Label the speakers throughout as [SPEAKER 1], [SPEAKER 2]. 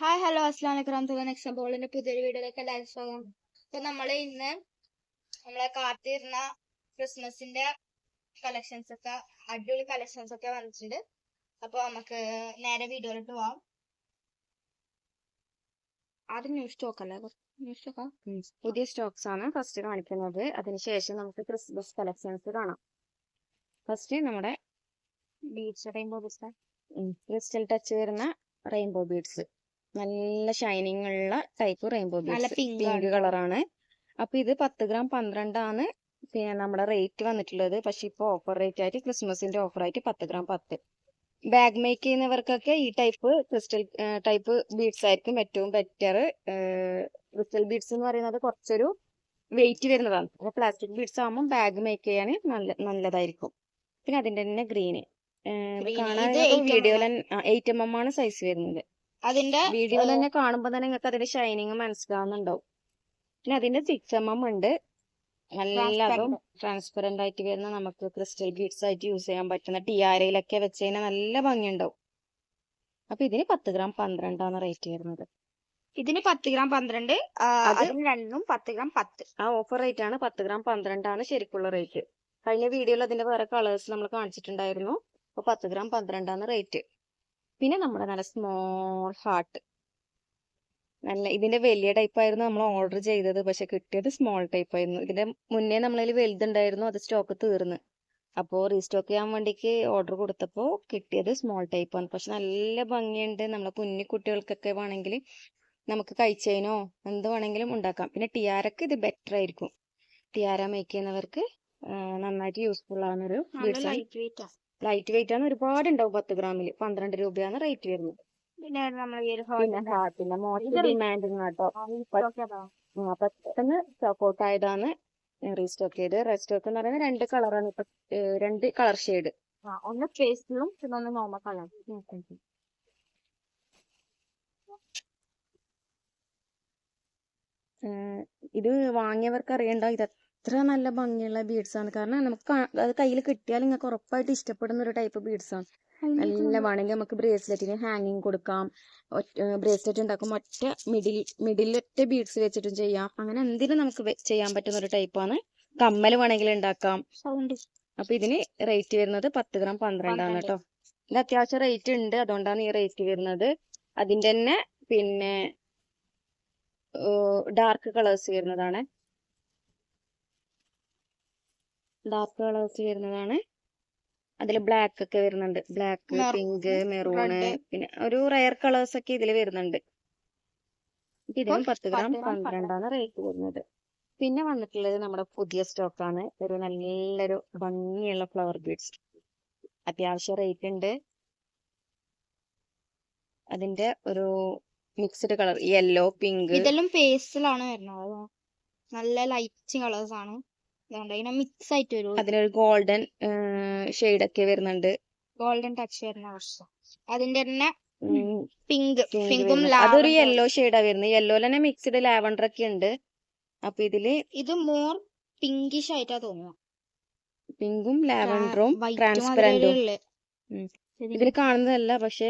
[SPEAKER 1] Hi hello അസ്ലാം വലൈക്കും തുക നെക്സ്റ്റ് ബോളിന്റെ പുതിയൊരു വീഡിയോയിലേക്ക് എല്ലാവരും സ്വാഗതം അപ്പൊ നമ്മൾ ഇന്ന് നമ്മളെ കാത്തിരുന്ന ക്രിസ്മസിന്റെ കളക്ഷൻസ് ഒക്കെ അടിപൊളി കളക്ഷൻസ് ഒക്കെ വന്നിട്ടുണ്ട്. അപ്പൊ നമുക്ക് നേരെ വീഡിയോയിലോട്ട് പോവാം. ആദ്യം ന്യൂ സ്റ്റോക്ക് അല്ലേ? ന്യൂ സ്റ്റോക്കാ
[SPEAKER 2] പുതിയ സ്റ്റോക്സ് ആണ് ഫസ്റ്റ് കാണിക്കുന്നത്. അതിനുശേഷം നമുക്ക് ക്രിസ്മസ് കളക്ഷൻസ് കാണാം. ഫസ്റ്റ് നമ്മുടെ
[SPEAKER 1] beach rainbow beads
[SPEAKER 2] crystal touch വരുന്ന റെയിൻബോ ബീഡ്സ് നല്ല ഷൈനിങ് ഉള്ള ടൈപ്പ് റെയിൻബോ ബീഡ്സ് പിങ്ക്
[SPEAKER 1] ആണ്.
[SPEAKER 2] കളറാണ് അപ്പൊ ഇത് പത്ത് ഗ്രാം പന്ത്രണ്ടാണ് പിന്നെ നമ്മുടെ റേറ്റ് വന്നിട്ടുള്ളത്. പക്ഷെ ഇപ്പൊ ഓഫർ റേറ്റ് ആയിട്ട് ക്രിസ്മസിന്റെ ഓഫർ ആയിട്ട് പത്ത് ഗ്രാം പത്ത്. ബാഗ് മേക്ക് ചെയ്യുന്നവർക്കൊക്കെ ഈ ടൈപ്പ് ക്രിസ്റ്റൽ ടൈപ്പ് ബീഡ്സ് ആയിരിക്കും ഏറ്റവും ബെറ്റർ ക്രിസ്റ്റൽ ബീഡ്സ് എന്ന് പറയുന്നത് കുറച്ചൊരു വെയിറ്റ് വരുന്നതാണ്. അപ്പൊ പ്ലാസ്റ്റിക് ബീഡ്സ് ആകുമ്പോൾ ബാഗ് മേക്ക് ചെയ്യാൻ നല്ല നല്ലതായിരിക്കും. പിന്നെ അതിന്റെ തന്നെ ഗ്രീന്. കാണാൻ
[SPEAKER 1] ഇത് 8mm
[SPEAKER 2] വീഡിയോയിൽ എയ്റ്റ് എം എം ആണ് സൈസ് വരുന്നത്.
[SPEAKER 1] അതിന്റെ
[SPEAKER 2] വീഡിയോ തന്നെ കാണുമ്പോൾ തന്നെ നിങ്ങൾക്ക് അതിന്റെ ഷൈനിങ് മനസ്സിലാവുന്നുണ്ടാവും. പിന്നെ അതിന്റെ സിക്സ് എം എം ഉണ്ട്. നല്ല അതും ട്രാൻസ്പെറന്റ് ആയിട്ട് വരുന്ന നമുക്ക് ക്രിസ്റ്റൽ ബീഡ്സ് ആയിട്ട് യൂസ് ചെയ്യാൻ പറ്റുന്ന ടിയാരയിലൊക്കെ വെച്ച് കഴിഞ്ഞാൽ നല്ല ഭംഗിയുണ്ടാവും. അപ്പൊ ഇതിന് പത്ത് ഗ്രാം പന്ത്രണ്ടാണ് റേറ്റ് വരുന്നത്.
[SPEAKER 1] ഇതിന് പത്ത് ഗ്രാം പന്ത്രണ്ട് അതിന് രണ്ടും പത്ത് ഗ്രാം പത്ത്.
[SPEAKER 2] ആ ഓഫർ റേറ്റ് ആണ് പത്ത് ഗ്രാം പന്ത്രണ്ടാണ് ശരിക്കുള്ള റേറ്റ് കഴിഞ്ഞ വീഡിയോയിൽ അതിന്റെ വേറെ കളേഴ്സ് നമ്മൾ കാണിച്ചിട്ടുണ്ടായിരുന്നു. അപ്പൊ പത്ത് ഗ്രാം പന്ത്രണ്ടാണ് റേറ്റ് പിന്നെ നമ്മുടെ നല്ല സ്മോൾ ഹാർട്ട് നല്ല ഇതിന്റെ വലിയ ടൈപ്പ് ആയിരുന്നു നമ്മൾ ഓർഡർ ചെയ്തത്. പക്ഷെ കിട്ടിയത് സ്മോൾ ടൈപ്പ് ആയിരുന്നു. ഇതിന്റെ മുന്നേ നമ്മളതിൽ വലുതുണ്ടായിരുന്നു. അത് സ്റ്റോക്ക് തീർന്ന്. അപ്പോൾ റീസ്റ്റോക്ക് ചെയ്യാൻ വേണ്ടിക്ക് ഓർഡർ കൊടുത്തപ്പോൾ കിട്ടിയത് സ്മോൾ ടൈപ്പ് ആണ്. പക്ഷെ നല്ല ഭംഗിയുണ്ട്. നമ്മളെ കുഞ്ഞു കുട്ടികൾക്കൊക്കെ വേണമെങ്കിൽ നമുക്ക് കഴിച്ചതിനോ എന്ത് വേണമെങ്കിലും ഉണ്ടാക്കാം. പിന്നെ ടിയാരക്ക് ഇത് ബെറ്റർ ആയിരിക്കും. ടിയാര മേക്ക് ചെയ്യുന്നവർക്ക് നന്നായിട്ട് യൂസ്ഫുൾ ആവുന്നൊരു ഒരു
[SPEAKER 1] ലൈറ്റ് വെയിറ്റ് ആണ്
[SPEAKER 2] ഒരുപാട് ഉണ്ടാവും പത്ത് ഗ്രാമിൽ പന്ത്രണ്ട് രൂപയാണ് റേറ്റ് വരുന്നത്.
[SPEAKER 1] പിന്നെ നമ്മൾ ഈ ഒരു
[SPEAKER 2] പിന്നെ മോസ്റ്റ് ഡിമാൻഡിങ് കേട്ടോ. പെട്ടെന്ന് സ്റ്റോക്ക് ആയതാണ്. റീസ്റ്റോക്ക് ചെയ്ത്. റെസ്റ്റോക്ക് എന്ന് പറയുന്നത് രണ്ട് കളറാണ് ഇപ്പൊ രണ്ട് കളർ ഷെയ്ഡ്
[SPEAKER 1] ഒന്ന് പേസ്റ്റിലും പിന്നെ ഒന്ന് നോർമൽ കളർ
[SPEAKER 2] ഇത് വാങ്ങിയവർക്ക് അറിയണ്ട ഇത് എത്ര നല്ല ഭംഗിയുള്ള ബീഡ്സ് ആണ്. കാരണം നമുക്ക് അത് കയ്യിൽ കിട്ടിയാൽ നിങ്ങൾക്ക് ഉറപ്പായിട്ട് ഇഷ്ടപ്പെടുന്ന ഒരു ടൈപ്പ് ബീഡ്സ് ആണ്. നല്ല വേണമെങ്കിൽ നമുക്ക് ബ്രേസ്ലെറ്റിന് ഹാങ്ങിങ് കൊടുക്കാം. ബ്രേസ്ലെറ്റ് ഉണ്ടാക്കും ഒറ്റ മിഡിൽ മിഡിലൊറ്റ ബീഡ്സ് വെച്ചിട്ടും ചെയ്യാം. അങ്ങനെ എന്തിനും നമുക്ക് ചെയ്യാൻ പറ്റുന്ന ഒരു ടൈപ്പാണ് കമ്മൽ വേണമെങ്കിൽ ഉണ്ടാക്കാം. അപ്പൊ ഇതിന് റേറ്റ് വരുന്നത് പത്ത് ഗ്രാം പന്ത്രണ്ടാണ്
[SPEAKER 1] പന്ത്രണ്ട്.
[SPEAKER 2] കേട്ടോ. ഇത് അത്യാവശ്യം റേറ്റ് ഉണ്ട്. അതുകൊണ്ടാണ് ഈ റേറ്റ് വരുന്നത്. അതിന്റെ തന്നെ പിന്നെ ഡാർക്ക് കളേഴ്സ് വരുന്നതാണ്. ഡാർക്ക് കളേഴ്സ് വരുന്നതാണ്. അതിൽ ബ്ലാക്ക് ഒക്കെ വരുന്നുണ്ട്. ബ്ലാക്ക് പിങ്ക് മെറൂണ് പിന്നെ ഒരു റയർ കളേഴ്സ് ഒക്കെ ഇതിൽ വരുന്നുണ്ട്. ഇതിനും പത്ത് ഗ്രാം പന്ത്രണ്ടാണ് റേറ്റ് വരുന്നത് പിന്നെ വന്നിട്ടുള്ളത് നമ്മുടെ പുതിയ സ്റ്റോക്കാണ് ഒരു നല്ലൊരു ഭംഗിയുള്ള ഫ്ലവർ ബീഡ്സ് അത്യാവശ്യം റേറ്റ് ഉണ്ട്. അതിന്റെ ഒരു മിക്സ്ഡ് കളർ യെല്ലോ പിങ്ക്
[SPEAKER 1] ഇതെല്ലാം പേസ്റ്റിലാണ് വരുന്നത്. നല്ല ലൈറ്റ് കളേഴ്സ് ആണ്. അതിനെ മിക്സ് ആയിട്ട് വരും
[SPEAKER 2] അതിനൊരു ഗോൾഡൻ ഷെയ്ഡ് ഒക്കെ വരുന്നുണ്ട്.
[SPEAKER 1] ഗോൾഡൻ ടച്ച് വരുന്ന വർഷം അതിന്റെ തന്നെ പിങ്ക് പിങ്കും.
[SPEAKER 2] അതൊരു യെല്ലോ ഷെയ്ഡാ വരുന്നത്. യെല്ലോ തന്നെ മിക്സ്ഡ് ലാവണ്ടർ ഒക്കെ ഉണ്ട്. അപ്പൊ ഇതിൽ
[SPEAKER 1] ഇത് മോർ പിങ്കിഷ് ആയിട്ടാ തോന്നുന്നു.
[SPEAKER 2] പിങ്കും ലാവണ്ടറും ട്രാൻസ്പെറന്റും ഇതിൽ കാണുന്നതല്ല പക്ഷെ?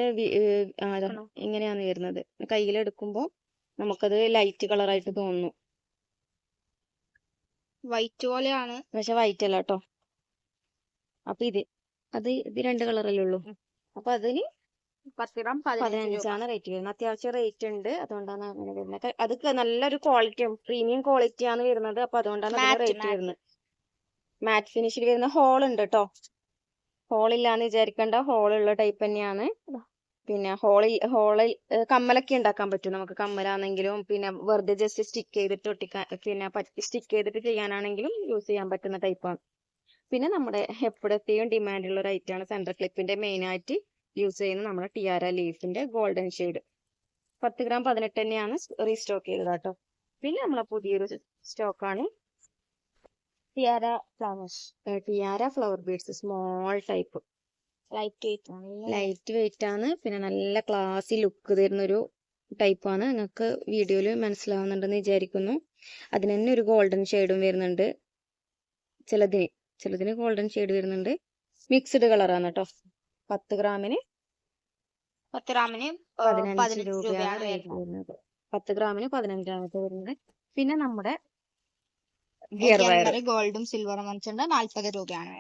[SPEAKER 2] ഇങ്ങനെയാണ് വരുന്നത്. കയ്യിലെടുക്കുമ്പോ നമുക്കത് ലൈറ്റ് കളറായിട്ട് തോന്നുന്നു.
[SPEAKER 1] വൈറ്റ് പോലെയാണ്.
[SPEAKER 2] പക്ഷെ വൈറ്റ് അല്ല കേട്ടോ അപ്പൊ ഇത് അത് ഇത് രണ്ട് കളറല്ലേ ഉള്ളൂ. അപ്പൊ അതിന് പതിനഞ്ചാണ് റേറ്റ് വരുന്നത്. അത്യാവശ്യം റേറ്റ് ഉണ്ട്. അതുകൊണ്ടാണ് അങ്ങനെ വരുന്നത്. അത് നല്ലൊരു ക്വാളിറ്റി പ്രീമിയം ക്വാളിറ്റി ആണ് വരുന്നത്. അപ്പൊ അതുകൊണ്ടാണ് റേറ്റ്. വരുന്നത്. മാറ്റ് ഫിനിഷിൽ വരുന്ന ഹോൾ ഉണ്ട് കേട്ടോ ഹോൾ ഇല്ലാന്ന് വിചാരിക്കേണ്ട. ഹോൾ ഉള്ള ടൈപ്പ് തന്നെയാണ്. പിന്നെ ഹോളിൽ ഹോളിൽ കമ്മലൊക്കെ ഉണ്ടാക്കാൻ പറ്റും. നമുക്ക് കമ്മലാണെങ്കിലും പിന്നെ വെറുതെ ജസ്റ്റ് സ്റ്റിക്ക് ചെയ്തിട്ട് ഒട്ടിക്കാൻ പിന്നെ സ്റ്റിക്ക് ചെയ്തിട്ട് ചെയ്യാനാണെങ്കിലും യൂസ് ചെയ്യാൻ പറ്റുന്ന ടൈപ്പാണ് പിന്നെ നമ്മുടെ എപ്പോഴത്തെയും ഡിമാൻഡുള്ള ഒരു ഐറ്റമാണ് സെൻട്രൽ ക്ലിപ്പിന്റെ മെയിൻ ആയിട്ട് യൂസ് ചെയ്യുന്ന നമ്മുടെ ടിയാര ലീഫിന്റെ ഗോൾഡൻ ഷെയ്ഡ് പത്ത് ഗ്രാം പതിനെട്ട് തന്നെയാണ് റീസ്റ്റോക്ക് ചെയ്തത് കേട്ടോ. പിന്നെ നമ്മളെ പുതിയൊരു സ്റ്റോക്കാണ്
[SPEAKER 1] tiara flowers
[SPEAKER 2] tiara flower beads small type
[SPEAKER 1] light weight
[SPEAKER 2] ആണ്. പിന്നെ നല്ല ക്ലാസി ലുക്ക് തരുന്ന ഒരു ടൈപ്പാണ് നിങ്ങൾക്ക് വീഡിയോയിൽ മനസ്സിലാവുന്നുണ്ടെന്ന് വിചാരിക്കുന്നു. അതിന് തന്നെ ഒരു ഗോൾഡൻ ഷെയ്ഡും വരുന്നുണ്ട്. ചിലതിന് ചിലതിന് ഗോൾഡൻ ഷെയ്ഡ് വരുന്നുണ്ട്. മിക്സ്ഡ് കളറാണ് കേട്ടോ പത്ത് ഗ്രാമിന്
[SPEAKER 1] പത്ത് ഗ്രാമിന്
[SPEAKER 2] പതിനഞ്ച് രൂപയാണ് റേറ്റ്
[SPEAKER 1] വരുന്നത്.
[SPEAKER 2] പത്ത് ഗ്രാമിന് പതിനഞ്ചാമത്തെ വരുന്നത്. പിന്നെ നമ്മുടെ ഗിയർ വയർ
[SPEAKER 1] ഗോൾഡും സിൽവറും വന്നിട്ടുണ്ട്. നാല്പത് രൂപയാണ്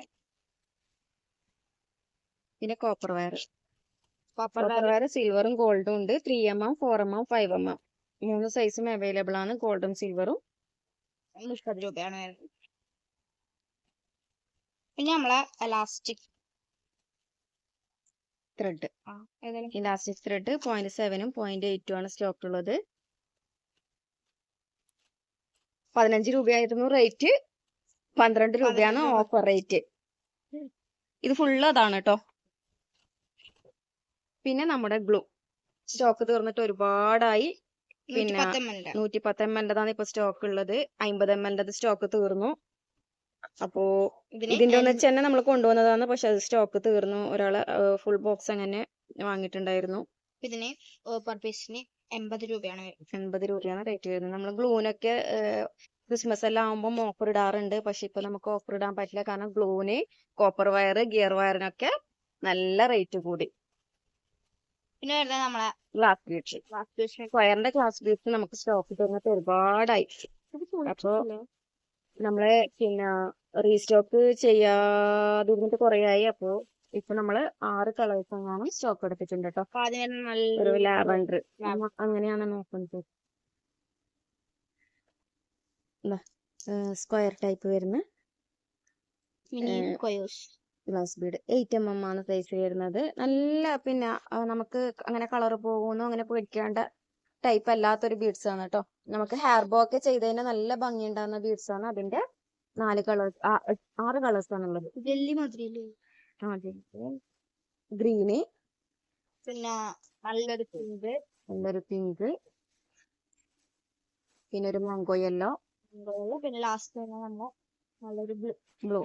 [SPEAKER 2] പിന്നെ കോപ്പർ വയർ
[SPEAKER 1] കോപ്പർ
[SPEAKER 2] വയർ സിൽവറും ഗോൾഡും ഉണ്ട്. Three M M four M M five M M മൂന്ന് സൈസും അവൈലബിൾ ആണ്. ഗോൾഡും സിൽവറും
[SPEAKER 1] മുപ്പത് രൂപയാണ് വരുന്നത്. പിന്നെ നമ്മളെ elastic
[SPEAKER 2] thread elastic thread point സെവനും point എയ്റ്റും ആണ് സ്റ്റോക്ക് ഉള്ളത്. പതിനഞ്ച് രൂപയായിരുന്നു റേറ്റ് പന്ത്രണ്ട് രൂപയാണ്
[SPEAKER 1] രൂപ.
[SPEAKER 2] ഓഫർ റേറ്റ് ഇത് ഫുള്ള് അതാണ് കേട്ടോ പിന്നെ നമ്മുടെ ഗ്ലൂ സ്റ്റോക്ക് തീർന്നിട്ട് ഒരുപാടായി. പിന്നെ നൂറ്റി പത്ത് എം എല്ലിന്റെതാണ് ഇപ്പൊ സ്റ്റോക്ക് ഉള്ളത്. അമ്പത് എം എല്ലിന്റെ സ്റ്റോക്ക് തീർന്നു. അപ്പോ
[SPEAKER 1] ഇതിന്
[SPEAKER 2] ഇതിന്റെ ഒന്ന് വെച്ച് തന്നെ നമ്മൾ കൊണ്ടുവന്നതാണ്. പക്ഷെ അത് സ്റ്റോക്ക് തീർന്നു. ഒരാൾ ഫുൾ ബോക്സ് അങ്ങനെ വാങ്ങിയിട്ടുണ്ടായിരുന്നു.
[SPEAKER 1] ഇതിന് പെർ പീസിന് എൺപത് രൂപയാണ്
[SPEAKER 2] എൺപത് രൂപയാണ് റേറ്റ് വരുന്നത്. നമ്മൾ ഗ്ലൂനൊക്കെ ക്രിസ്മസ് എല്ലാം ആകുമ്പോൾ ഓഫർ ഇടാറുണ്ട്. പക്ഷെ ഇപ്പൊ നമുക്ക് ഓഫർ ഇടാൻ പറ്റില്ല. കാരണം ഗ്ലൂവിന് കോപ്പർ വയർ ഗിയർ വയറിനൊക്കെ നല്ല റേറ്റ് കൂടി.
[SPEAKER 1] പിന്നെ വരുന്നത് നമ്മളെ
[SPEAKER 2] ഗ്ലാസ് ബീഡ്സ് സ്ക്വയറിന്റെ ക്ലാസ് ബീഡ്സ് നമുക്ക് സ്റ്റോക്ക് തന്നിട്ട് ഒരുപാടായി. അപ്പൊ നമ്മൾ പിന്നെ റീസ്റ്റോക്ക് ചെയ്യാതിരുന്നിട്ട് കുറെ ആയി അപ്പോ ഇപ്പൊ നമ്മൾ ആറ് കളേഴ്സ് ആണ് സ്റ്റോക്ക് എടുത്തിട്ടുണ്ട് കേട്ടോ ഒരു ലാവൻഡർ അങ്ങനെയാണ് നോക്കുന്നത്. സ്ക്വയർ ടൈപ്പ് വരുന്ന glass bead eight M M ആണ് സൈസ് വരുന്നത്. നല്ല പിന്നെ നമുക്ക് അങ്ങനെ കളർ പോകുന്നു അങ്ങനെ പേടിക്കേണ്ട ടൈപ്പ് അല്ലാത്തൊരു ബീഡ്സ് ആണ് കേട്ടോ നമുക്ക് ഹെയർ ബോ ഒക്കെ ചെയ്തതിന് നല്ല ഭംഗി ഉണ്ടാകുന്ന ബീഡ്സ് ആണ്. അതിന്റെ നാല് കളേഴ്സ് ആറ് കളേഴ്സ് ആണുള്ളത്
[SPEAKER 1] ജെല്ലി മാതിരിയല്ലേ
[SPEAKER 2] ഗ്രീന്
[SPEAKER 1] പിന്നെ നല്ലൊരു പിങ്ക്
[SPEAKER 2] നല്ലൊരു പിങ്ക് പിന്നെ ഒരു മാങ്കോ യെല്ലോ
[SPEAKER 1] പിന്നെ ലാസ്റ്റ് തന്നെ നമ്മ നല്ലൊരു ബ്ലൂ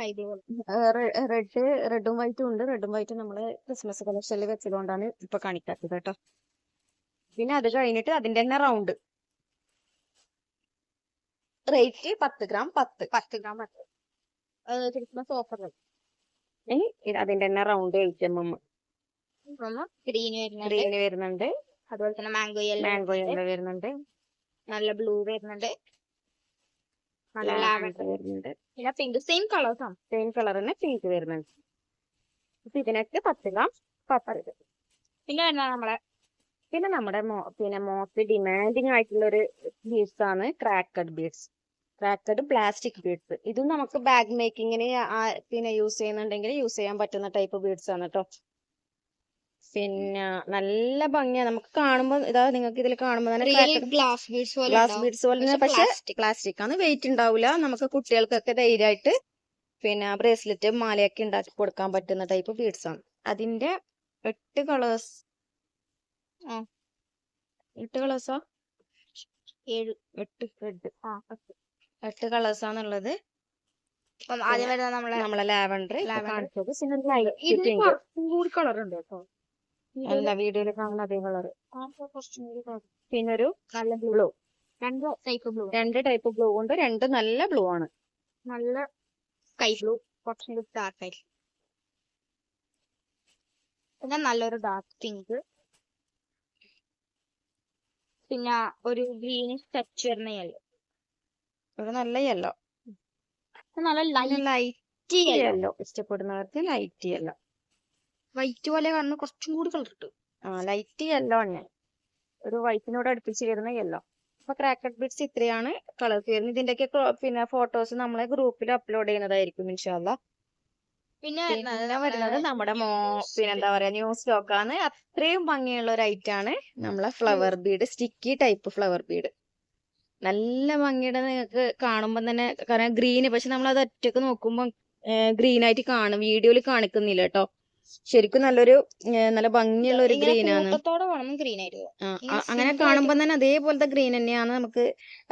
[SPEAKER 2] റെഡ് റെഡും വൈറ്റും ഉണ്ട്. റെഡും വൈറ്റും നമ്മൾ ക്രിസ്മസ് കളക്ഷനിൽ വെച്ചതുകൊണ്ടാണ് ഇപ്പൊ കാണിക്കാത്തത് കേട്ടോ. പിന്നെ അത് കഴിഞ്ഞിട്ട് അതിന്റെ തന്നെ റൗണ്ട്. റേറ്റ് പത്ത് ഗ്രാം പത്ത്.
[SPEAKER 1] പത്ത് ഗ്രാം പത്ത്. ക്രിസ്മസ് ഓഫർ
[SPEAKER 2] അതിന്റെ തന്നെ round eight M M
[SPEAKER 1] green വരുന്നുണ്ട്.
[SPEAKER 2] ഗ്രീന് വരുന്നുണ്ട്.
[SPEAKER 1] അതുപോലെ തന്നെ മാംഗോ യെല്ലോ
[SPEAKER 2] മാംഗോ യെല്ലോ വരുന്നുണ്ട്.
[SPEAKER 1] നല്ല ബ്ലൂ വരുന്നുണ്ട്. നല്ല pink same colour
[SPEAKER 2] same colour തന്നെ പിങ്ക് വരുന്നുണ്ട്. അപ്പൊ ഇതിനൊക്കെ പത്ത് ഗ്രാം പത്ത്
[SPEAKER 1] പിന്നെ നമ്മളെ?
[SPEAKER 2] പിന്നെ നമ്മുടെ പിന്നെ മോസ്റ്റ് ഡിമാൻഡിങ് ആയിട്ടുള്ള ഒരു ബീഡ്സ് ആണ് cracked beads cracked plastic beads ഇതും നമുക്ക് ബാഗ് മേക്കിങ്ങിന് പിന്നെ യൂസ് ചെയ്യുന്നുണ്ടെങ്കിൽ യൂസ് ചെയ്യാൻ പറ്റുന്ന ടൈപ്പ് ബീഡ്സ് ആണ് കേട്ടോ പിന്നെ നല്ല ഭംഗിയാ. നമുക്ക് കാണുമ്പോൾ ഇതാ നിങ്ങൾക്ക് ഇതിൽ കാണുമ്പോൾ തന്നെ
[SPEAKER 1] ഗ്ലാസ് ബീഡ്സ് പോലെ
[SPEAKER 2] ഗ്ലാസ് ബീഡ്സ് പോലെ
[SPEAKER 1] പക്ഷെ
[SPEAKER 2] പ്ലാസ്റ്റിക് ആണ്. വെയിറ്റ് ഉണ്ടാവില്ല നമുക്ക് കുട്ടികൾക്കൊക്കെ ധൈര്യമായിട്ട് പിന്നെ ബ്രേസ്ലെറ്റ് മാലയൊക്കെ ഉണ്ടാക്കി കൊടുക്കാൻ പറ്റുന്ന ടൈപ്പ് ബീഡ്സ് ആണ്. അതിന്റെ എട്ട് കളേഴ്സ്. എട്ട് കളേഴ്സാ
[SPEAKER 1] ഏഴ്.
[SPEAKER 2] എട്ട്. എട്ട് കളേഴ്സ് ആണുള്ളത്.
[SPEAKER 1] ആദ്യം വരുന്നത് നമ്മളെ
[SPEAKER 2] ലാവൻഡർ. കാണിച്ചത്. പിന്നെ ലൈറ്റ്
[SPEAKER 1] കളർ ഉണ്ട് കേട്ടോ.
[SPEAKER 2] അല്ല വീഡിയോയിൽ കാണുന്ന അതേ കളർ പിന്നൊരു
[SPEAKER 1] നല്ല
[SPEAKER 2] ബ്ലൂ.
[SPEAKER 1] രണ്ട് ടൈപ്പ് ബ്ലൂ.
[SPEAKER 2] രണ്ട് ടൈപ്പ് ബ്ലൂ ഉണ്ട് രണ്ട് നല്ല ബ്ലൂ ആണ്.
[SPEAKER 1] നല്ല സ്കൈ ബ്ലൂ. കുറച്ചും കൂടി ഡാർക്ക് ആയിട്ട് പിന്നെ നല്ലൊരു ഡാർക്ക് പിങ്ക് പിന്നെ ഒരു ഗ്രീനിഷ് ടച്ച് വരുന്ന യെല്ലോ
[SPEAKER 2] ഒരു നല്ല യെല്ലോ
[SPEAKER 1] നല്ല ലൈറ്റ് യെല്ലോ
[SPEAKER 2] ഇഷ്ടപ്പെടുന്നവർക്ക് ലൈറ്റ് യെല്ലോ
[SPEAKER 1] വൈറ്റ് പോലെ കാണുന്ന കുറച്ചും കൂടി കളർ കിട്ടും
[SPEAKER 2] ആ ലൈറ്റ് യെല്ലോ ആണ്. ഒരു വൈറ്റിനോട് അടുപ്പിച്ച് വരുന്ന യെല്ലോ അപ്പൊ ക്രാക്കഡ് ബിറ്റ്സ് ഇത്രയാണ് കളർ വരുന്നത്. ഇതിന്റെയൊക്കെ ക്രോ- പിന്നെ ഫോട്ടോസ് നമ്മളെ ഗ്രൂപ്പിൽ അപ്ലോഡ് ചെയ്യുന്നതായിരിക്കും ഇൻഷാല്ല
[SPEAKER 1] പിന്നെ
[SPEAKER 2] വരുന്നത്? നമ്മുടെ മോ പിന്നെ എന്താ പറയാ ന്യൂസ് സ്റ്റോക്ക് ആണ്. അത്രയും ഭംഗിയുള്ള ഒരു ഐറ്റം ആണ് നമ്മളെ flower bead sticky type flower bead നല്ല ഭംഗിയുടെ നിങ്ങൾക്ക് കാണുമ്പോൾ തന്നെ കാരണം ഗ്രീന് പക്ഷെ നമ്മൾ അത് ഒറ്റയ്ക്ക് നോക്കുമ്പോൾ ഗ്രീൻ ആയിട്ട് കാണും. വീഡിയോയിൽ കാണിക്കുന്നില്ല കേട്ടോ ശരിക്കും നല്ലൊരു നല്ല ഭംഗിയുള്ള ഒരു ഗ്രീൻ ആണ്. അങ്ങനെ കാണുമ്പോൾ തന്നെ അതേപോലത്തെ ഗ്രീൻ തന്നെയാണ് നമുക്ക്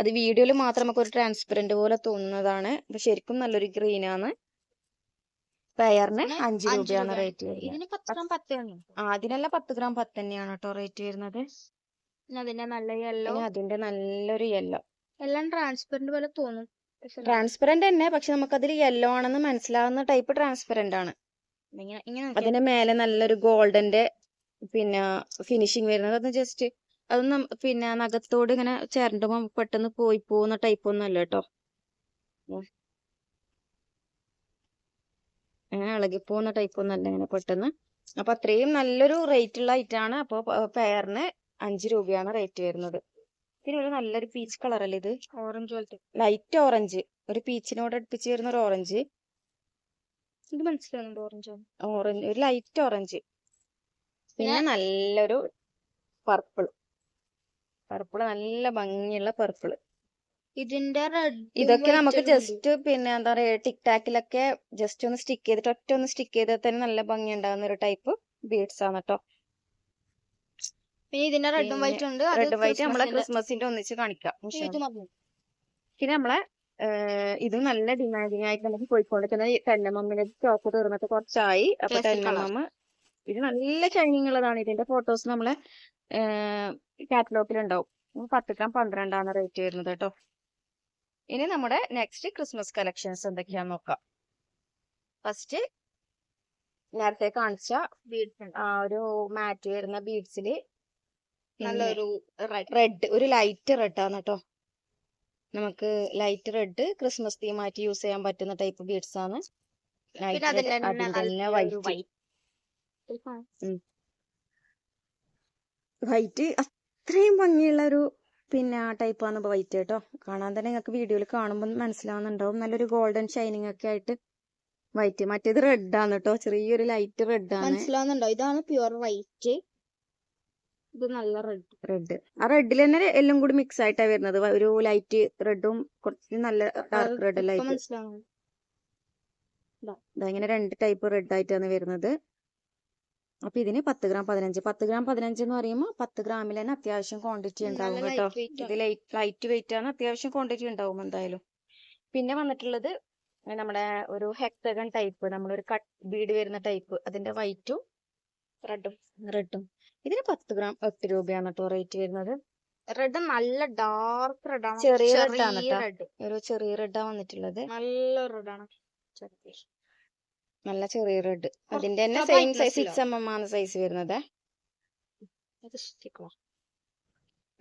[SPEAKER 2] അത് വീഡിയോയിൽ മാത്രം നമുക്ക് ഒരു ട്രാൻസ്പെറന്റ് പോലെ തോന്നുന്നതാണ്. അപ്പൊ ശരിക്കും നല്ലൊരു ഗ്രീൻ ആണ്. പെയറിന് അഞ്ച് രൂപയാണ്. റേറ്റ് വരുന്നത് അതിനെല്ലാം പത്ത് ഗ്രാം പത്ത് തന്നെയാണ് കേട്ടോ റേറ്റ് വരുന്നത്.
[SPEAKER 1] അതിന്റെ നല്ല യെല്ലോ
[SPEAKER 2] അതിന്റെ നല്ലൊരു യെല്ലോ
[SPEAKER 1] എല്ലാം ട്രാൻസ്പെറന്റ് പോലെ തോന്നും.
[SPEAKER 2] ട്രാൻസ്പെറന്റ് തന്നെ പക്ഷെ നമുക്കതിൽ യെല്ലോ ആണെന്ന് മനസ്സിലാവുന്ന ടൈപ്പ് ട്രാൻസ്പെറന്റ് ആണ്. അതിന്റെ മേലെ നല്ലൊരു ഗോൾഡന്റെ പിന്നെ ഫിനിഷിങ് വരുന്നത് അത് ജസ്റ്റ് അതൊന്നും പിന്നെ നഖത്തോട് ഇങ്ങനെ ചേരണ്ടുമ്പോ പെട്ടെന്ന് പോയി പോകുന്ന ടൈപ്പ് ഒന്നും അല്ല കേട്ടോ അങ്ങനെ ഇളകി പോകുന്ന ടൈപ്പ് ഒന്നും അല്ല ഇങ്ങനെ പെട്ടെന്ന്. അപ്പൊ അത്രയും നല്ലൊരു റേറ്റ് ഉള്ള ഐറ്റാണ് അപ്പൊ പെയറിന് അഞ്ച് രൂപയാണ് റേറ്റ് വരുന്നത്. പിന്നെ ഒരു നല്ലൊരു പീച്ച് കളർ അല്ലേ ഇത്?
[SPEAKER 1] ഓറഞ്ച് പോലത്തെ.
[SPEAKER 2] ലൈറ്റ് ഓറഞ്ച് ഒരു പീച്ചിനോട് അടുപ്പിച്ച് വരുന്ന ഒരു ഓറഞ്ച്
[SPEAKER 1] ഇത് മനസ്സിലാവുന്നുണ്ട് ഓറഞ്ച്.
[SPEAKER 2] ഓറഞ്ച് ഒരു ലൈറ്റ് ഓറഞ്ച്. പിന്നെ നല്ലൊരു പർപ്പിൾ പർപ്പിൾ നല്ല ഭംഗിയുള്ള പർപ്പിൾ
[SPEAKER 1] ഇതിന്റെ റെഡ്
[SPEAKER 2] ഇതൊക്കെ നമുക്ക് ജസ്റ്റ് പിന്നെ എന്താ പറയാ ടിക് ടാക്കിലൊക്കെ ജസ്റ്റ് ഒന്ന് സ്റ്റിക്ക് ചെയ്തിട്ട് ഒറ്റ ഒന്ന് സ്റ്റിക്ക് ചെയ്താൽ തന്നെ നല്ല ഭംഗി ഉണ്ടാകുന്ന ഒരു ടൈപ്പ് ബീഡ്സ് ആണ് കേട്ടോ
[SPEAKER 1] പിന്നെ ഇതിന്റെ റെഡും വൈറ്റും ഉണ്ട്.
[SPEAKER 2] റെഡ് വൈറ്റ് നമ്മളെ
[SPEAKER 1] ക്രിസ്മസിന്റെ-
[SPEAKER 2] ഒന്നിച്ച് കാണിക്കാം. പിന്നെ നമ്മളെ ഇത് നല്ല ഡിമാൻഡിങ് ആയിട്ട് നമുക്ക് പോയിക്കൊണ്ടിരിക്കുന്ന തെന്നമ്മയുടെ സ്റ്റോക്ക് തീർന്നിട്ട് കുറച്ചായി. അപ്പൊ. തെന്നമ്മ ഇത് നല്ല ഷൈനിങ് ഉള്ളതാണ്. ഇതിന്റെ ഫോട്ടോസ് നമ്മളെ കാറ്റലോഗിൽ ഉണ്ടാവും പത്ത് ഗ്രാം പന്ത്രണ്ടാണ് റേറ്റ് വരുന്നത് കേട്ടോ. ഇനി നമ്മുടെ നെക്സ്റ്റ് ക്രിസ്മസ് കളക്ഷൻസ് എന്തൊക്കെയാന്ന് നോക്കാം. ഫസ്റ്റ് നേരത്തെ കാണിച്ച
[SPEAKER 1] ബീഡ്സ്.
[SPEAKER 2] ആ ഒരു മാറ്റ് വരുന്ന ബീഡ്സിൽ
[SPEAKER 1] നല്ലൊരു റെഡ്
[SPEAKER 2] ഒരു ലൈറ്റ് റെഡ് ആണ് കേട്ടോ. നമുക്ക് ലൈറ്റ് റെഡ് ക്രിസ്മസ് തീം ആയിട്ട് യൂസ് ചെയ്യാൻ പറ്റുന്ന ടൈപ്പ് ബീഡ്സ് ആണ്. വൈറ്റ് അത്രയും ഭംഗിയുള്ള ഒരു പിന്നെ ആ ടൈപ്പ് ആണ് വൈറ്റ് കേട്ടോ. കാണാൻ തന്നെ നിങ്ങൾക്ക് വീഡിയോയിൽ കാണുമ്പോൾ മനസ്സിലാവുന്നുണ്ടാവും. നല്ലൊരു ഗോൾഡൻ ഷൈനിങ് ഒക്കെ ആയിട്ട് വൈറ്റ് മറ്റേത് റെഡ് ആണ് കേട്ടോ ചെറിയൊരു ലൈറ്റ് റെഡ് ആണ്.
[SPEAKER 1] മനസ്സിലാവുന്നുണ്ടോ ഇതാണ് പ്യുവർ വൈറ്റ് ഇത് നല്ല റെഡ്
[SPEAKER 2] റെഡ് ആ റെഡിൽ തന്നെ എല്ലാം കൂടി മിക്സ് ആയിട്ടാ വരുന്നത്. ഒരു ലൈറ്റ് റെഡും കുറച്ച് നല്ല ഡാർക്ക് റെഡ് ലൈറ്റ് ഇങ്ങനെ രണ്ട് ടൈപ്പ് റെഡ് ആയിട്ടാണ് വരുന്നത്. അപ്പൊ ഇതിന് പത്ത് ഗ്രാം പതിനഞ്ച്. പത്ത് ഗ്രാം പതിനഞ്ച് എന്ന് പറയുമ്പോൾ പത്ത് ഗ്രാമിൽ തന്നെ അത്യാവശ്യം ക്വാണ്ടിറ്റി ഉണ്ടാവും കേട്ടോ. ഇത് ലൈറ്റ് ലൈറ്റ് വെയിറ്റ് ആണ്. അത്യാവശ്യം ക്വാണ്ടിറ്റി ഉണ്ടാവും എന്തായാലും. പിന്നെ വന്നിട്ടുള്ളത് നമ്മുടെ ഒരു ഹെക്സഗൺ ടൈപ്പ് നമ്മളൊരു കട്ട് ബീഡ് വരുന്ന ടൈപ്പ് അതിന്റെ വൈറ്റും
[SPEAKER 1] റെഡും
[SPEAKER 2] റെഡും ഇതിന് പത്ത് ഗ്രാം എട്ട് രൂപയാണ് കേട്ടോ റേറ്റ് വരുന്നത്.
[SPEAKER 1] റെഡ് നല്ല ഡാർക്ക് റെഡ് ആണ്.
[SPEAKER 2] ചെറിയ red ആണ് ട്ടോ.
[SPEAKER 1] റെഡ്
[SPEAKER 2] ഒരു ചെറിയ റെഡാ വന്നിട്ടുള്ളത്.
[SPEAKER 1] നല്ല റെഡ് ആണ്.
[SPEAKER 2] നല്ല ചെറിയ റെഡ് അതിന്റെ തന്നെ same size. Six M M ആണ് സൈസ് വരുന്നത്.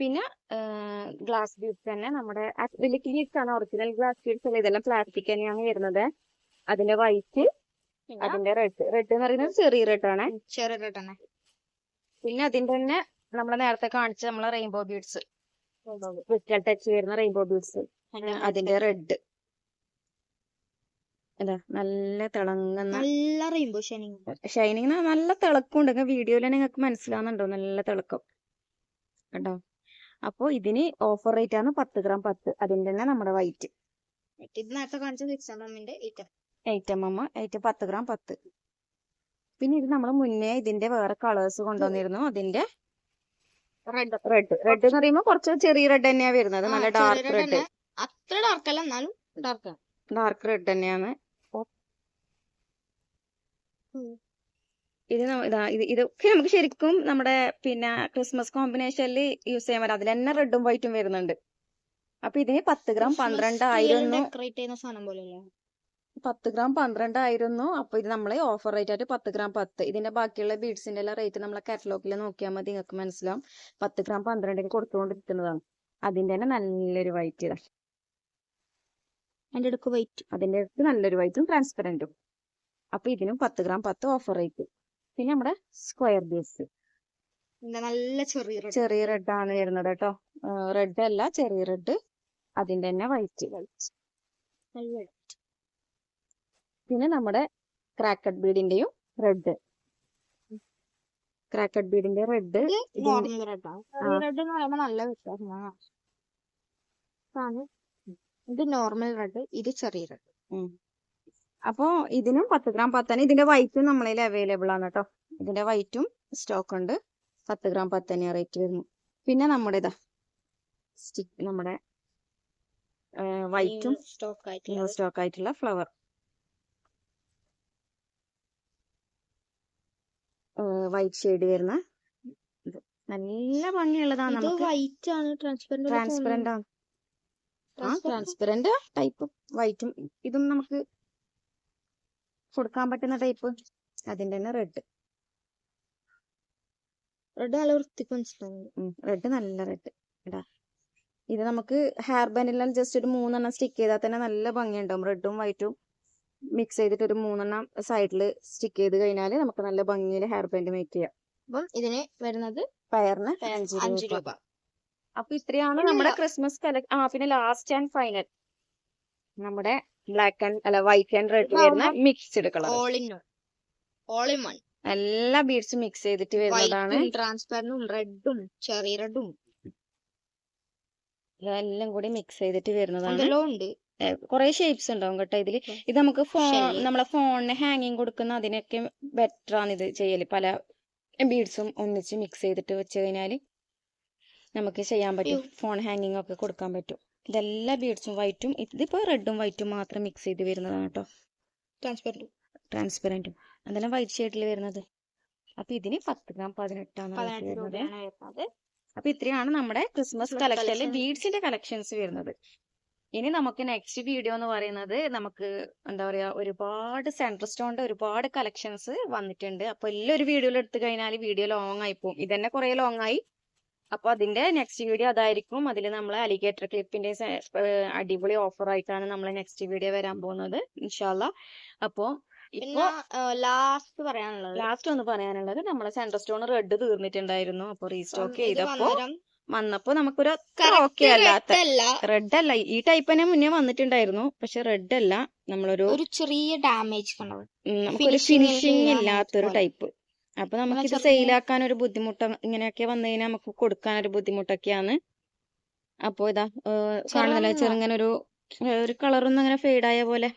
[SPEAKER 2] പിന്നെ ഗ്ലാസ് ബീഡ്സ് തന്നെ നമ്മുടെ അക്രിലിക് ബീഡ്സ് ആണ് ഒറിജിനൽ ഗ്ലാസ് ബീഡ്സ് അല്ല? ഇതെല്ലാം പ്ലാസ്റ്റിക് തന്നെയാണ് വരുന്നത്. അതിന്റെ വൈറ്റ് അതിന്റെ റെഡ് റെഡ് എന്ന് പറയുന്നത് ചെറിയ റെഡ് ആണ്.
[SPEAKER 1] ചെറിയ റെഡ് ആണ്.
[SPEAKER 2] പിന്നെ അതിന്റെ തന്നെ നമ്മളെ നേരത്തെ കാണിച്ച നമ്മളെ റെയിൻബോ ബീഡ്സ് ക്രിസ്റ്റൽ ടച്ച് വരുന്ന റെയിൻബോ ബീഡ്സ് അതിന്റെ റെഡ് അല്ല നല്ല തിളങ്ങുന്ന
[SPEAKER 1] നല്ല റെയിൻബോ ഷൈനിങ്
[SPEAKER 2] ഷൈനിങ് നല്ല തിളക്കം തിളക്കമുണ്ട് വീഡിയോയിൽ നിങ്ങൾക്ക് മനസ്സിലാവുന്നുണ്ടോ? നല്ല തിളക്കം. കേട്ടോ അപ്പൊ ഇതിന് ഓഫർ റേറ്റ് ആണ് പത്ത് ഗ്രാം പത്ത്. അതിന്റെ തന്നെ നമ്മുടെ വൈറ്റ്
[SPEAKER 1] ഇത് നേരത്തെ കാണിച്ച സിക്സ് എം എമ്മിന്റെ item
[SPEAKER 2] eight M M eight പത്ത് ഗ്രാം പത്ത്. പിന്നെ ഇത് നമ്മൾ മുന്നേ ഇതിന്റെ വേറെ കളേഴ്സ് കൊണ്ടുവന്നിരുന്നു. അതിന്റെ
[SPEAKER 1] റെഡ്
[SPEAKER 2] റെഡ് റെഡ് എന്ന് പറയുമ്പോൾ കുറച്ച് ചെറിയ റെഡ് തന്നെയാ വരുന്നത്. നല്ല ഡാർക്ക് റെഡ്
[SPEAKER 1] അത്ര ഡാർക്ക് അല്ല എന്നാലും ഡാർക്ക്
[SPEAKER 2] ഡാർക്ക് റെഡ് തന്നെയാണ്. ഇത് ഇതാ ഇത് ഇതൊക്കെ നമുക്ക് ശരിക്കും നമ്മുടെ പിന്നെ ക്രിസ്മസ് കോമ്പിനേഷനിൽ യൂസ് ചെയ്യാൻ പറ്റും. അതിൽ തന്നെ റെഡും വൈറ്റും വരുന്നുണ്ട്. അപ്പൊ ഇതിന് പത്ത് ഗ്രാം പന്ത്രണ്ടായിരം
[SPEAKER 1] ഡെക്കറേറ്റ് ചെയ്യുന്ന സാധനം പോലെയല്ലേ?
[SPEAKER 2] പത്ത് ഗ്രാം പന്ത്രണ്ടായിരുന്നു. അപ്പോൾ ഇത് നമ്മൾ ഓഫർ റേറ്റ് ആയിട്ട് പത്ത് ഗ്രാം പത്ത്. ഇതിന്റെ ബാക്കിയുള്ള ബീഡ്സിന്റെ എല്ലാം റേറ്റ് നമ്മളെ കാറ്റലോഗിൽ നോക്കിയാൽ മതി. നിങ്ങൾക്ക് മനസ്സിലാവും. പത്ത് ഗ്രാം പന്ത്രണ്ടിന് കൊടുത്തുകൊണ്ടിരിക്കുന്നതാണ് അതിന്റെ തന്നെ നല്ലൊരു വൈറ്റ് ഇതാണ്
[SPEAKER 1] അതിന്റെ അടുക്ക് വൈറ്റ്
[SPEAKER 2] അതിന്റെ അടുത്ത് നല്ലൊരു വൈറ്റും ട്രാൻസ്പെറന്റും അപ്പോൾ ഇതിനും പത്ത് ഗ്രാം പത്ത് ഓഫർ റേറ്റ് പിന്നെ നമ്മുടെ സ്ക്വയർ ബീഡ്സ്
[SPEAKER 1] നല്ല ചെറിയ
[SPEAKER 2] ചെറിയ റെഡ് ആണ് വരുന്നത് കേട്ടോ. റെഡ് അല്ല ചെറിയ റെഡ് അതിന്റെ തന്നെ വൈറ്റ്
[SPEAKER 1] നല്ല
[SPEAKER 2] പിന്നെ നമ്മുടെ ക്രാക്കഡ് ബീഡിന്റെയും റെഡ് ക്രാക്കഡ് ബീഡിന്റെ റെഡ്
[SPEAKER 1] റെഡ് റെഡ് എന്ന് പറയുമ്പോൾ നല്ല വ്യത്യാസമാണ്. ഇത് നോർമൽ റെഡ് ഇത് ചെറിയ റെഡ്
[SPEAKER 2] അപ്പോ ഇതിനും പത്ത് ഗ്രാം പത്തന ഇതിന്റെ വൈറ്റും നമ്മളതിൽ അവൈലബിൾ ആണ് കേട്ടോ ഇതിന്റെ വൈറ്റും സ്റ്റോക്ക് ഉണ്ട്. പത്ത് ഗ്രാം പത്തന റേറ്റ് വരുന്നു. പിന്നെ നമ്മുടെ ഇതാ സ്റ്റിക്ക് നമ്മുടെ വൈറ്റും
[SPEAKER 1] സ്റ്റോക്ക്
[SPEAKER 2] ആയിട്ടുള്ള ഫ്ലവർ വൈറ്റ് ഷെയ്ഡ് വരുന്ന ഇത്. നല്ല ഭംഗിയുള്ളതാണ് നമുക്ക്.
[SPEAKER 1] വൈറ്റ് ആണ്. ട്രാൻസ്പെറന്റ്
[SPEAKER 2] ട്രാൻസ്പെറന്റ് ആണ്. ആ ട്രാൻസ്പെറന്റ് ടൈപ്പ് വൈറ്റും ഇതും നമുക്ക് കൊടുക്കാൻ പറ്റുന്ന ടൈപ്പ് അതിന്റെ തന്നെ റെഡ്
[SPEAKER 1] റെഡ് നല്ല വൃത്തിക്ക്
[SPEAKER 2] റെഡ് നല്ല റെഡ് ഇടാ ഇത് നമുക്ക് ഹെയർ ബാൻഡിലെല്ലാം ജസ്റ്റ് ഒരു മൂന്നെണ്ണം സ്റ്റിക്ക് ചെയ്താൽ തന്നെ നല്ല ഭംഗിയുണ്ടാവും. റെഡും വൈറ്റും മിക്സ് ചെയ്തിട്ട് ഒരു മൂന്നെണ്ണം സൈഡിൽ സ്റ്റിക്ക് ചെയ്ത് കഴിഞ്ഞാൽ നമുക്ക് നല്ല ഭംഗിയിൽ ഹെയർ ബാൻഡ് മേക്ക് ചെയ്യാം.
[SPEAKER 1] അപ്പം ഇതിന് വരുന്നത്
[SPEAKER 2] പയറിന്
[SPEAKER 1] അഞ്ച്
[SPEAKER 2] രൂപ. അപ്പൊ ഇത്രയാണ് നമ്മുടെ ക്രിസ്മസ് കല ആ പിന്നെ ലാസ്റ്റ് ആൻഡ് ഫൈനൽ നമ്മുടെ ബ്ലാക്ക് ആൻഡ് അല്ല വൈറ്റ് ആൻഡ് റെഡ് വരുന്ന mixed colour
[SPEAKER 1] all in all in one
[SPEAKER 2] എല്ലാ ബീഡ്സും മിക്സ് ചെയ്തിട്ട് വരുന്നതാണ്.
[SPEAKER 1] ട്രാൻസ്പെറന്റും റെഡും ചെറിയ റെഡും
[SPEAKER 2] എല്ലാം കൂടി മിക്സ് ചെയ്തിട്ട് വരുന്നതാണ്.
[SPEAKER 1] ഉണ്ട്.
[SPEAKER 2] കുറെ ഷേപ്സ് ഉണ്ടാവും കേട്ടോ
[SPEAKER 1] ഇതിൽ.
[SPEAKER 2] ഇത് നമുക്ക് ഫോൺ. നമ്മളെ ഫോണിന് ഹാങ്ങിങ് കൊടുക്കുന്ന അതിനൊക്കെ ബെറ്റർ ആണ് ഇത് ചെയ്യൽ. പല ബീഡ്സും ഒന്നിച്ച് മിക്സ് ചെയ്തിട്ട് വെച്ച് കഴിഞ്ഞാൽ നമുക്ക് ചെയ്യാൻ പറ്റും. ഫോൺ ഹാങ്ങിങ് ഒക്കെ കൊടുക്കാൻ പറ്റും. ഇതെല്ലാ ബീഡ്സും വൈറ്റും ഇതിപ്പോ റെഡും വൈറ്റും മാത്രം മിക്സ് ചെയ്ത് വരുന്നതാണ് കേട്ടോ.
[SPEAKER 1] ട്രാൻസ്പെറന്റും
[SPEAKER 2] ട്രാൻസ്പെറന്റും അതെല്ലാം വൈറ്റ് ഷെയ്ഡിൽ വരുന്നത്. അപ്പൊ ഇതിന് പത്ത് ഗ്രാം പതിനെട്ടാണ് വരുന്നത്. അപ്പൊ ഇത്രയാണ് നമ്മുടെ ക്രിസ്മസ്
[SPEAKER 1] കളക്ഷൻ
[SPEAKER 2] കളക്ഷനിൽ ബീഡ്സിന്റെ കളക്ഷൻസ് വരുന്നത്. ഇനി നമുക്ക് നെക്സ്റ്റ് വീഡിയോ എന്ന് പറയുന്നത് നമുക്ക് എന്താ പറയാ ഒരുപാട് സെൻട്രൽ സ്റ്റോണിന്റെ ഒരുപാട് കളക്ഷൻസ് വന്നിട്ടുണ്ട്. അപ്പൊ എല്ലാം ഒരു വീഡിയോയിൽ എടുത്തു കഴിഞ്ഞാൽ വീഡിയോ ലോങ് ആയി പോകും ഇതന്നെ കുറെ ലോങ് ആയി. അപ്പൊ അതിന്റെ നെക്സ്റ്റ് വീഡിയോ അതായിരിക്കും അതിൽ നമ്മൾ അലിഗേറ്റർ ക്ലിപ്പിന്റെ അടിപൊളി ഓഫർ ആയിട്ടാണ് നമ്മൾ നെക്സ്റ്റ് വീഡിയോ വരാൻ പോകുന്നത്. ഇൻഷാല്ല അപ്പോ ഇപ്പൊ
[SPEAKER 1] ലാസ്റ്റ് പറയാനുള്ളത്.
[SPEAKER 2] ലാസ്റ്റ് ഒന്ന് പറയാനുള്ളത് നമ്മളെ സെൻട്രൽ സ്റ്റോൺ റെഡ് തീർന്നിട്ടുണ്ടായിരുന്നു. അപ്പൊ റീസ്റ്റോക്ക് ചെയ്തപ്പോ വന്നപ്പോ നമുക്കൊരു ഓക്കെ അല്ലാത്ത റെഡ് അല്ല. ഈ ടൈപ്പ് തന്നെ മുന്നേ വന്നിട്ടുണ്ടായിരുന്നു. പക്ഷെ റെഡ് അല്ല. നമ്മളൊരു
[SPEAKER 1] ഒരു ചെറിയ ഡാമേജ്
[SPEAKER 2] നമുക്കൊരു ഫിനിഷിങ്
[SPEAKER 1] ഇല്ലാത്ത
[SPEAKER 2] ഇല്ലാത്തൊരു. ടൈപ്പ് അപ്പൊ നമുക്കിത്
[SPEAKER 1] ഇത്
[SPEAKER 2] സെയിലാക്കാൻ ഒരു ബുദ്ധിമുട്ട് ഇങ്ങനെയൊക്കെ വന്നു കഴിഞ്ഞാൽ നമുക്ക് കൊടുക്കാൻ ഒരു ബുദ്ധിമുട്ടൊക്കെയാണ്. അപ്പോ ഇതാ കാണുന്നില്ല
[SPEAKER 1] ചെറുങ്ങനെ-
[SPEAKER 2] ഒരു ഒരു കളറൊന്നും അങ്ങനെ ഫെയ്ഡായ പോലെ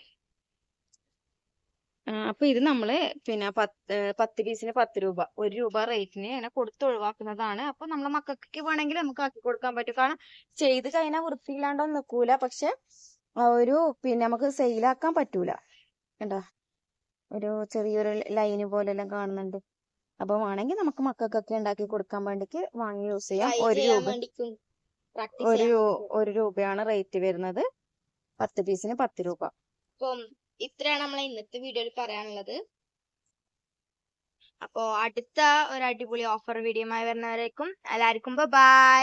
[SPEAKER 2] ആ, അപ്പൊ ഇത് നമ്മൾ പിന്നെ പത്ത് പത്ത് പീസിന് പത്ത് രൂപ. ഒരു രൂപ റേറ്റിന് ഇങ്ങനെ കൊടുത്ത് ഒഴിവാക്കുന്നതാണ്. അപ്പൊ നമ്മളെ മക്കൾക്ക് വേണമെങ്കിൽ നമുക്ക് ആക്കി കൊടുക്കാൻ പറ്റും. കാരണം ചെയ്ത് കഴിഞ്ഞാൽ വൃത്തിയില്ലാണ്ടൊന്നും നിൽക്കൂല പക്ഷെ ഒരു പിന്നെ നമുക്ക് സെയിലാക്കാൻ പറ്റൂല. കണ്ടോ? ഒരു ചെറിയൊരു ലൈന് പോലെല്ലാം കാണുന്നുണ്ട്. അപ്പൊ വേണമെങ്കിൽ നമുക്ക് മക്കൾക്കൊക്കെ ഉണ്ടാക്കി കൊടുക്കാൻ വേണ്ടിക്ക് വാങ്ങി യൂസ് ചെയ്യാം. ഒരു രൂപ ഒരു ഒരു രൂപയാണ് റേറ്റ് വരുന്നത്. പത്ത് പീസിന് പത്ത് രൂപ.
[SPEAKER 1] ഇത്രയാണ് നമ്മൾ ഇന്നത്തെ വീഡിയോയിൽ പറയാനുള്ളത്. അപ്പോൾ അടുത്ത ഒരു അടിപൊളി ഓഫർ വീഡിയോയുമായി വരുന്നവരേക്കും എല്ലാവർക്കും ബൈ